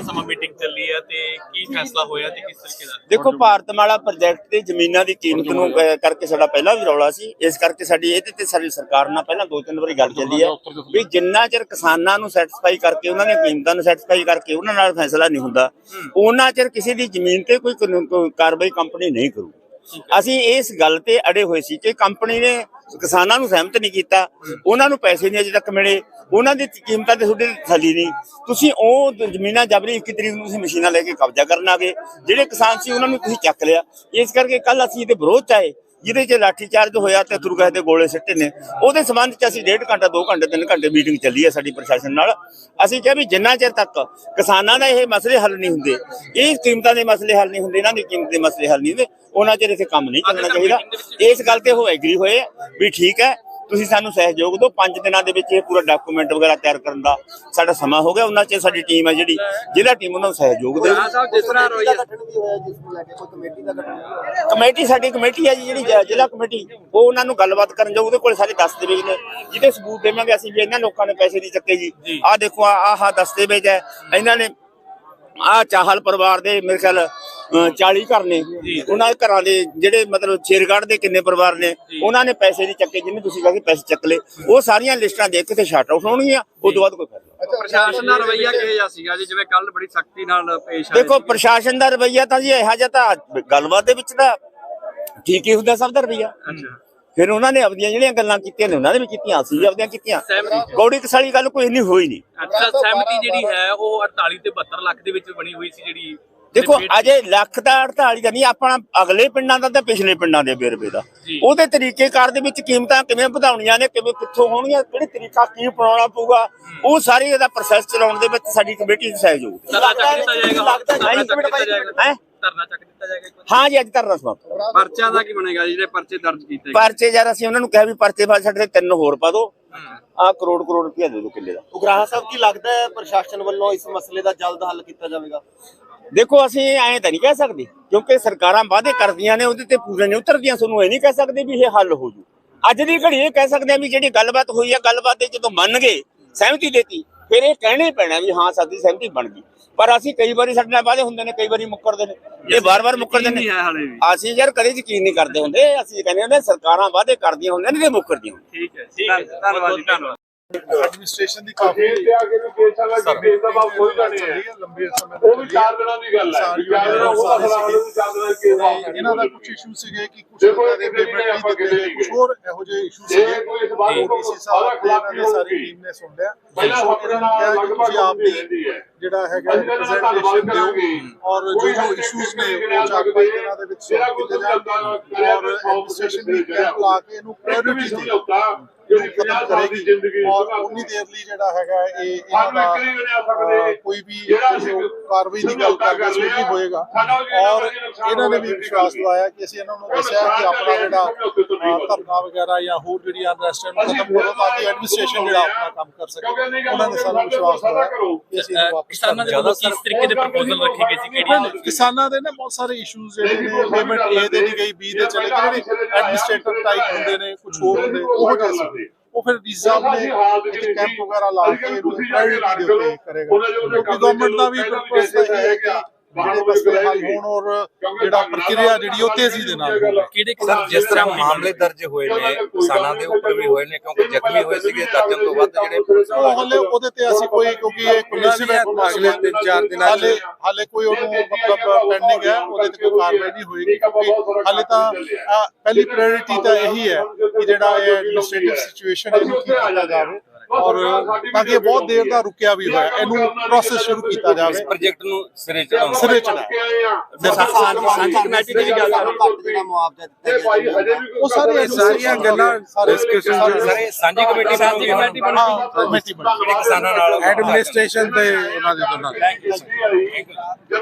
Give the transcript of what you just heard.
ਸਮਾਂ ਮੀਟਿੰਗ ਚੱਲੀ ਹੈ ਤੇ ਕੀ ਫੈਸਲਾ ਹੋਇਆ ਤੇ ਕਿਸ ਤਰੀਕੇ ਦਾ? ਦੇਖੋ ਭਾਰਤਮਾਲਾ ਪ੍ਰੋਜੈਕਟ ਤੇ ਜ਼ਮੀਨਾਂ ਦੀ ਕੀਮਤ ਨੂੰ ਅਹ, ਕਰਕੇ ਸਾਡਾ ਪਹਿਲਾਂ ਵੀ ਰੌਲਾ ਸੀ। ਇਸ ਕਰਕੇ ਸਾਡੀ ਇਹਦੇ ਤੇ ਸਾਡੀ ਸਰਕਾਰ ਨਾਲ ਪਹਿਲਾਂ ਦੋ ਤਿੰਨ ਵਾਰੀ ਗੱਲ ਚੱਲੀ ਹੈ ਵੀ ਜਿੰਨਾ ਚਿਰ ਕਿਸਾਨਾਂ ਨੂੰ ਸੈਟੀਸਫਾਈ ਕਰਕੇ ਉਹਨਾਂ ਦੀਆਂ ਕੀਮਤਾਂ ਨੂੰ ਸੈਟੀਸਫਾਈ ਕਰਕੇ ਉਹਨਾਂ ਨਾਲ ਫੈਸਲਾ ਨਹੀਂ ਹੁੰਦਾ ਉਹਨਾਂ ਚਿਰ ਕਿਸੇ ਦੀ ਜ਼ਮੀਨ ਤੇ ਕੋਈ ਕਾਨੂੰਨ- ਕੋਈ ਕਾਰਵਾਈ ਕੰਪਨੀ ਨਹੀਂ ਕਰੂ ਅਸੀਂ ਇਸ ਗੱਲ ਤੇ ਅੜੇ ਹੋਏ ਸੀ ਕਿ ਕੰਪਨੀ ਨੇ ਕਿਸਾਨਾਂ ਨੂੰ ਸਹਿਮਤ ਨਹੀਂ ਕੀਤਾ। ਉਹਨਾਂ ਨੂੰ ਪੈਸੇ ਨਹੀਂ ਅਜੇ ਤੱਕ ਮਿਲੇ। ਉਹਨਾਂ ਦੀ ਕੀਮਤਾਂ ਤੇ ਤੁਹਾਡੇ ਥੱਲੀ ਨਹੀਂ। ਤੁਸੀਂ ਉਹ ਜ਼ਮੀਨਾਂ ਜਬਰੀ 21 ਤਰੀਕ ਨੂੰ ਤੁਸੀਂ ਮਸ਼ੀਨਾਂ ਲੈ ਕੇ ਕਬਜ਼ਾ ਕਰਨ ਆ ਗਏ ਜਿਹੜੇ ਕਿਸਾਨ ਸੀ ਉਹਨਾਂ ਨੂੰ ਤੁਸੀਂ ਚੱਕ ਲਿਆ। ਇਸ ਕਰਕੇ ਕੱਲ ਅਸੀਂ ਇਹਦੇ ਵਿਰੋਧ ਚ ਆਏ। ਜਿਹਦੇ 'ਚ ਲਾਠੀ ਚਾਰਜ ਹੋਇਆ ਤੇ ਤੁਰਗਾਹ ਦੇ ਗੋਲੇ ਸਿੱਟੇ ਨੇ। ਉਹਦੇ ਸੰਬੰਧ 'ਚ ਅਸੀਂ ਡੇਢ ਘੰਟਾ 2 ਘੰਟੇ 3 ਘੰਟੇ ਮੀਟਿੰਗ ਚੱਲੀ ਹੈ ਸਾਡੀ ਪ੍ਰਸ਼ਾਸਨ ਨਾਲ। ਅਸੀਂ ਕਿਹਾ ਵੀ ਜਿੰਨਾ ਚਿਰ ਤੱਕ ਕਿਸਾਨਾਂ ਦਾ ਇਹ ਮਸਲੇ ਹੱਲ ਨਹੀਂ ਹੁੰਦੇ ਇਹ ਕੀਮਤਾਂ ਦੇ ਮਸਲੇ ਹੱਲ ਨਹੀਂ ਹੁੰਦੇ ਇਹਨਾਂ ਦੀ ਕੀਮਤ ਦੇ ਮਸਲੇ ਹੱਲ ਨਹੀਂ ਹੁੰਦੇ ਉਹਨਾਂ ਚਿਰ ਇੱਥੇ ਕੰਮ ਨਹੀਂ ਚੱਲਣਾ ਚਾਹੀਦਾ। ਇਸ ਗੱਲ ਤੇ ਉਹ ਐਗਰੀ ਹੋਏ ਵੀ ਠੀਕ ਹੈ ਤੁਸੀਂ ਸਾਨੂੰ ਸਹਿਯੋਗ ਦਿਓ। ਪੰਜ ਦਿਨਾਂ ਦੇ ਵਿੱਚ ਇਹ ਪੂਰਾ ਡਾਕੂਮੈਂਟ ਵਗੈਰਾ ਤਿਆਰ ਕਰਨ ਦਾ ਸਾਡਾ ਸਮਾਂ ਹੋ ਗਿਆ। ਉਹਨਾਂ ਚ ਸਾਡੀ ਟੀਮ ਹੈ ਜਿਹੜੀ ਜ਼ਿਲ੍ਹਾ ਟੀਮ ਉਹਨਾਂ ਨੂੰ ਸਹਿਯੋਗ ਦੇ ਕਮੇਟੀ ਸਾਡੀ ਕਮੇਟੀ ਹੈ ਜੀ ਜਿਹੜੀ ਜ਼ਿਲ੍ਹਾ ਕਮੇਟੀ ਉਹ ਉਹਨਾਂ ਨੂੰ ਗੱਲਬਾਤ ਕਰਨ ਜਾਊ। ਉਹਦੇ ਕੋਲ ਸਾਰੇ ਦਸਤਾਵੇਜ਼ ਨੇ। ਜਿਹਦੇ ਸਬੂਤ ਦੇਵਾਂਗੇ ਅਸੀਂ ਵੀ ਇਹਨਾਂ ਲੋਕਾਂ ਨੇ ਪੈਸੇ ਨਹੀਂ ਚੱਕੇ ਜੀ। ਆਹ ਦੇਖੋ ਆਹ ਦਸਤਾਵੇਜ਼ ਹੈ ਇਹਨਾਂ ਨੇ ਆਹ ਚਾਹਲ ਪਰਿਵਾਰ ਦੇ ਮੇਰੇ ਖਿਆਲ 40 ਘਰ ਨੇ। ਉਹਨਾਂ ਦੇ ਘਰਾਂ ਦੇ ਜਿਹੜੇ ਮਤਲਬ ਸ਼ੇਰਗੜ੍ਹ ਦੇ ਕਿੰਨੇ ਪਰਿਵਾਰ ਨੇ ਉਹਨਾਂ ਨੇ ਪੈਸੇ ਨਹੀਂ ਚੱਕੇ ਜਿਹਨੇ ਤੁਸੀਂ ਕਹਿੰਦੇ ਪੈਸੇ ਚੱਕ ਲਏ। ਉਹ ਸਾਰੀਆਂ ਲਿਸਟਾਂ ਦੇਖ ਕੇ ਤੇ ਸ਼ਾਰਟ ਆਊਟ ਹੋਣਗੀਆਂ ਉਸ ਤੋਂ ਬਾਅਦ ਕੋਈ ਫੈਸਲਾ ਪ੍ਰਸ਼ਾਸਨ ਦਾ ਰਵੱਈਆ ਕਿਹੋ ਜਿਹਾ ਸੀਗਾ ਜੀ? ਜਿਵੇਂ ਕੱਲ ਬੜੀ ਸਖਤੀ ਨਾਲ ਪੇਸ਼ ਆਏ ਦੇਖੋ ਪ੍ਰਸ਼ਾਸਨ ਦਾ ਰਵਈਆ ਤਾਂ ਜੀ ਇਹੋ ਜਿਹਾ ਤਾਂ ਗੱਲਬਾਤ ਦੇ ਵਿੱਚ ਤਾਂ ਠੀਕ ਹੀ ਹੁੰਦਾ ਸਭ ਦਾ ਰਵਈਆ। ਅੱਛਾ। ਫਿਰ ਉਹਨਾਂ ਨੇ ਆਪਣੀਆਂ ਜਿਹੜੀਆਂ ਗੱਲਾਂ ਕੀਤੀਆਂ ਨੇ ਉਹਨਾਂ ਨੇ ਵੀ ਕੀਤੀਆਂ ਅਸੀਂ ਵੀ ਆਪਣੀਆਂ ਕੀਤੀਆਂ। ਗੌੜੀ ਕਸਾਲੀ ਗੱਲ ਕੋਈ ਇੰਨੀ ਹੋਈ ਨਹੀਂ। ਅੱਛਾ ਸਹਿਮਤੀ ਜਿਹੜੀ ਹੈ ਉਹ 48 ਤੇ 72 ਲੱਖ ਦੇ ਵਿੱਚ ਬਣੀ ਹੋਈ ਸੀ ਜਿਹੜੀ ਦੇਖੋ। ਅਜੇ ਲੱਖ ਦਾ 48 ਦਾ ਨਹੀਂ ਆਪਣਾ ਅਗਲੇ ਪਿੰਡਾਂ ਦਾ ਤੇ ਪਿਛਲੇ ਪਿੰਡਾਂ ਦੇ ਬੇਰਵੇ ਦਾ। ਉਹਦੇ ਤਰੀਕੇਕਾਰ ਦੇ ਵਿੱਚ ਕੀਮਤਾਂ ਕਿਵੇਂ ਵਧਾਉਣੀਆਂ ਨੇ ਕਿਵੇਂ ਕਿੱਥੋਂ ਹੋਣਗੀਆਂ ਕਿਹੜੇ ਤਰੀਕਾ ਕੀ ਅਪਣਾਉਣਾ ਪਊਗਾ ਉਹ ਸਾਰੀ ਇਹਦਾ ਪ੍ਰੋਸੈਸ ਚਲਾਉਣ ਦੇ ਵਿੱਚ ਸਾਡੀ ਕਮੇਟੀ ਦਾ ਸਹਿਯੋਗ ਲੱਗਦਾ ਹੈਂ? ਧਰਨਾ ਚੱਕ ਦਿੱਤਾ ਜਾਏਗਾ ਇੱਕ ਵਾਰ। ਹਾਂ ਜੀ ਅੱਜ ਧਰਨਾ ਸਮਾਪਤ ਪਰਚਿਆਂ ਦਾ ਕੀ ਬਣੇਗਾ ਜਿਹੜੇ ਪਰਚੇ ਦਰਜ ਕੀਤੇ? ਪਰਚੇ ਯਾਰ ਅਸੀਂ ਉਹਨਾਂ ਨੂੰ ਕਿਹਾ ਵੀ ਪਰਚੇ ਬਾਅਦ ਸਾਡੇ ਤੇ ਤਿੰਨ ਹੋਰ ਪਾ ਦਿਓ। ਆ ਕਰੋੜ ਕਰੋੜ ਰੁਪਇਆ ਦੇ ਦਿਓ ਕਿੱਲੇ ਦਾ ਉਗਰਾਹਾ ਸਾਹਿਬ ਕੀ ਲੱਗਦਾ ਹੈ ਪ੍ਰਸ਼ਾਸਨ ਵੱਲੋਂ ਇਸ ਮਸਲੇ ਦਾ ਜਲਦ ਹੱਲ ਕੀਤਾ ਜਾਵੇਗਾ ਦੇਖੋ ਅਸੀਂ ਐਂ ਤਾਂ ਨਹੀਂ ਕਹਿ ਸਕਦੇ ਕਿਉਂਕਿ ਸਰਕਾਰਾਂ ਵਾਅਦੇ ਕਰਦੀਆਂ ਨੇ ਉਹਦੇ ਤੇ ਪੂਰੇ ਨਹੀਂ ਉਤਰਦੀਆਂ ਸਾਨੂੰ ਇਹ ਨਹੀਂ ਕਹਿ ਸਕਦੇ ਵੀ ਇਹ ਹੱਲ ਹੋ ਜੂ ਅੱਜ ਦੀ ਘੜੀ ਇਹ ਕਹਿ ਸਕਦੇ ਆ ਵੀ ਜਿਹੜੀ ਗੱਲਬਾਤ ਹੋਈ ਆ ਗੱਲਬਾਤ ਦੇ ਜਦੋਂ ਮੰਨ ਗਏ ਸਹਿਮਤੀ ਦੇਤੀ ਫਿਰ ਇਹ ਕਹਿਣੇ ਪੈਣਾ ਵੀ ਹਾਂ ਸਾਡੀ ਸਹਿਮਤੀ ਬਣ ਗਈ। ਪਰ ਅਸੀਂ ਕਈ ਵਾਰੀ ਸਾਡੇ ਨਾਲ ਵਾਅਦੇ ਹੁੰਦੇ ਨੇ ਕਈ ਵਾਰੀ ਮੁੱਕਰਦੇ ਨੇ। ਇਹ ਵਾਰ-ਵਾਰ ਮੁੱਕਰਦੇ ਨੇ। ਅਸੀਂ ਯਾਰ ਕਦੇ ਯਕੀਨ ਨਹੀਂ ਕਰਦੇ ਹੁੰਦੇ। ਅਸੀਂ ਕਹਿੰਦੇ ਹੁੰਦੇ ਸਰਕਾਰਾਂ ਵਾਅਦੇ ਕਰਦੀਆਂ ਹੁੰਦੀਆਂ ਨੇ ਤੇ ਮੁੱਕਰਦੀਆਂ ਠੀਕ ਹੈ ਠੀਕ ਹੈ ਧੰਨਵਾਦ ਜੀ ਧੰਨਵਾਦ। ਐਡਮਿਨਿਸਟ੍ਰੇਸ਼ਨ ਦੀ ਕਾਫੀ ਤੇ ਆ ਕੇ ਵੀ ਕੇਸ ਵਾਲਾ ਕਿ ਕੇਸ ਦਾ ਬਾਪ ਕੋਈ ਤਾਂ ਨਹੀਂ ਹੈ ਲੰਬੇ ਸਮੇਂ ਤੋਂ ਉਹ ਵੀ ਚਾਰ ਦਿਨਾਂ ਦੀ ਗੱਲ ਹੈ। ਸਾਰੀ ਚਾਰ ਦਿਨਾਂ ਉਹਦਾ ਖਰਾਬ ਹੋ ਚਾਰ ਦਿਨਾਂ ਦੀ ਕੇਸ ਤੇ ਇਹਨਾਂ ਦਾ ਕੁਝ ਇਸ਼ੂ ਸੀਗੇ ਕਿ ਕੁਝ ਇਹਨਾਂ ਦੇ ਕਿਸੇ ਨੇ ਪੇਮੈਂਟ ਆਪਾਂ ਨਹੀਂ ਕਿਤੇ ਦਿੱਤੇ ਨਹੀਂ ਕੁਝ ਹੋਰ ਇਹੋ ਜਿਹੇ ਇਸ਼ੂ ਜੇ ਸੀਗੇ। ਕੋਈ ਇਸ ਬਾਤ ਨੂੰ ਸਾਰਾ ਖਿਲਾਫੀ ਇਹਨਾਂ ਦੀ। ਟੀਮ ਨੇ ਸੁਣ ਲਿਆ। ਪਹਿਲਾਂ ਆਪਣੇ ਇਹਨਾਂ ਨਾਲ ਲਗਭਗ ਆਪ ਹੈ। ਜਿਹੜਾ ਹੈਗਾ ਇਹਨਾਂ ਦਾ ਪ੍ਰੈਜੈਂਟੇਸ਼ਨ ਦਿਓ ਕਰਾਂਗੇ। ਔਰ ਜੋ ਜੋ ਨਹੀਂ ਨੇ ਉਹ ਚਾਰ ਪੰਜ ਦਿਨਾਂ ਦੇ ਵਿੱਚ ਜਿਹੜਾ ਜਾਣ ਕਰਿਆ ਔਰ ਐਡਮਿਨਿਸਟ੍ਰੇਸ਼ਨ ਦੀ ਕੈਂਪ ਲਾ ਕੇ ਇਹਨੂੰ ਪ੍ਰਾਇੋਰਟੀ ਦੇ ਸਮਝੌਤਾ ਜਿਹੜੀ ਖਤਮ 50 ਸਾਲ ਦੀ ਕਰੇਗੀ ਜ਼ਿੰਦਗੀ ਔਰ ਉਨੀ ਦੇਰ ਲਈ ਜਿਹੜਾ ਹੈਗਾ ਇਹ ਇਹਨਾਂ ਦਾ ਕੋਈ ਵੀ ਕਾਰਵਾਈ ਦੀ ਗੱਲ ਕਰਦੇ ਸੀ ਉਹ ਵੀ ਹੋਏਗਾ। ਔਰ ਇਹਨਾਂ ਨੇ ਵੀ ਵਿਸ਼ਵਾਸ ਦਿਵਾਇਆ ਕਿ ਅਸੀਂ ਇਹਨਾਂ ਨੂੰ ਦੱਸਿਆ ਕਿ ਆਪਣਾ ਜਿਹੜਾ ਧਰਨਾ ਵਗੈਰਾ ਜਾਂ ਹੋਰ ਜਿਹੜੀ ਅਨਰੈਸਟ ਨੂੰ ਖਤਮ ਕਰੋ ਤਾਂ ਕਿ ਐਡਮਿਨਿਸਟ੍ਰੇਸ਼ਨ ਜਿਹੜਾ ਆਪਣਾ ਕੰਮ ਕਰ ਸਕੇ ਉਹਨਾਂ ਨੇ ਸਾਨੂੰ ਵਿਸ਼ਵਾਸ ਦਿਵਾਇਆ ਕਿ ਅਸੀਂ ਇਹਨੂੰ ਵਾਪਸ ਕਿਸਾਨਾਂ ਦੇ ਵੱਲੋਂ ਕਿਸ ਤਰੀਕੇ ਦੇ ਪ੍ਰਪੋਜ਼ਲ ਰੱਖੇ ਗਏ ਸੀ? ਕਿਹੜੀਆਂ ਕਿਸਾਨਾਂ ਦੇ ਨਾ ਬਹੁਤ ਸਾਰੇ ਇਸ਼ੂਜ਼ ਜਿਹੜੇ ਨੇ ਪੇਮੈਂਟ ਏ ਦੇ ਨਹੀਂ ਗਈ ਬੀ ਦੇ ਚਲੇ ਗਏ ਜਿਹੜੇ ਐਡਮਿਨਿਸਟ੍ਰੇਟਿਵ ਟਾਈਪ ਹੁੰਦੇ ਨੇ ਕੁਝ ਹੋਰ ਹੁੰਦੇ ਉਹ ਜਿਹੇ ਸੀ ਉਹ ਫਿਰ ਰਿਜ਼ਰਵ ਨੇ ਇੱਕ ਕੈਂਪ ਵਗੈਰਾ ਲਾ ਕੇ ਪ੍ਰਾਇੋਰਟੀ ਦੇ ਉੱਤੇ ਕਰੇਗਾ। ਕਿਉਂਕਿ ਗਵਰਨਮੈਂਟ ਦਾ ਵੀ ਪਰਪਸ ਇਹ ਹੈ ਕਿ ਜਿਹੜੇ ਮਸਲੇ ਹੱਲ ਹੋਣ ਔਰ ਜਿਹੜਾ ਪ੍ਰਕਿਰਿਆ ਜਿਹੜੀ ਉਹ ਤੇਜ਼ੀ ਦੇ ਨਾਲ ਕਿਹੜੇ ਸਰ ਜਿਸ ਤਰ੍ਹਾਂ ਮਾਮਲੇ ਦਰਜ ਹੋਏ ਨੇ ਕਿਸਾਨਾਂ ਦੇ ਉੱਪਰ ਵੀ ਹੋਏ ਨੇ ਕਿਉਂਕਿ ਜ਼ਖਮੀ ਹੋਏ ਸੀਗੇ ਦਰਜਨ ਤੋਂ ਵੱਧ ਜਿਹੜੇ ਉਹ ਹਲੇ ਉਹਦੇ ਤੇ ਅਸੀਂ ਕੋਈ ਕਿਉਂਕਿ ਇਹ ਕਮਿਸ਼ਨ ਹੈ ਅਗਲੇ ਤਿੰਨ ਚਾਰ ਦਿਨਾਂ ਹਾਲੇ ਹਾਲੇ ਕੋਈ ਉਹਨੂੰ ਮਤਲਬ ਪੈਂਡਿੰਗ ਹੈ ਉਹਦੇ ਤੇ ਕੋਈ ਕਾਰਵਾਈ ਨਹੀਂ ਹੋਏਗੀ ਕਿਉਂਕਿ ਹਾਲੇ ਤਾਂ ਪਹਿਲੀ ਪ੍ਰਾਇੋਰਟੀ ਤਾਂ ਇਹੀ ਹੈ ਕਿ ਜਿਹੜਾ ਇਹ ਐਡਮਿਨਿਸਟ੍ਰੇਟਿਵ ਸਿਚੁਏਸ਼ਨ ਇਹਨੂੰ ਠੀਕ ਕੀਤਾ ਜਾਵੇ ਔਰ ਤਾਂ ਕਿ ਇਹ ਬਹੁਤ ਦੇਰ ਦਾ ਰੁਕਿਆ ਵੀ ਹੋਇਆ ਇਹਨੂੰ ਪ੍ਰੋਸੈਸ ਸ਼ੁਰੂ ਕੀਤਾ ਜਾਵੇ। ਪ੍ਰੋਜੈਕਟ ਨੂੰ ਸਿਰੇ ਚੜਾਉਣਾ ਸਿਰੇ ਚੜਾ ਸਾਂਝੀ ਕਮੇਟੀ ਦੀ ਵੀ ਗੱਲ ਕਰੋ। ਘੱਟ ਜਿਹੜਾ ਮੁਆਵਜ਼ਾ ਦਿੱਤਾ ਗਿਆ ਉਹ ਸਾਰੇ ਸਾਰੀਆਂ ਗੱਲਾਂ ਡਿਸਕਸ਼ਨ ਸਾਰੇ ਸਾਂਝੀ ਕਮੇਟੀ ਸਾਂਝੀ ਕਮੇਟੀ ਬਣੀ ਕਿਸਾਨਾਂ ਨਾਲ ਐਡਮਿਨਿਸਟ੍ਰੇਸ਼ਨ ਤੇ ਉਹਨਾਂ ਦੇ ਦੋਨਾਂ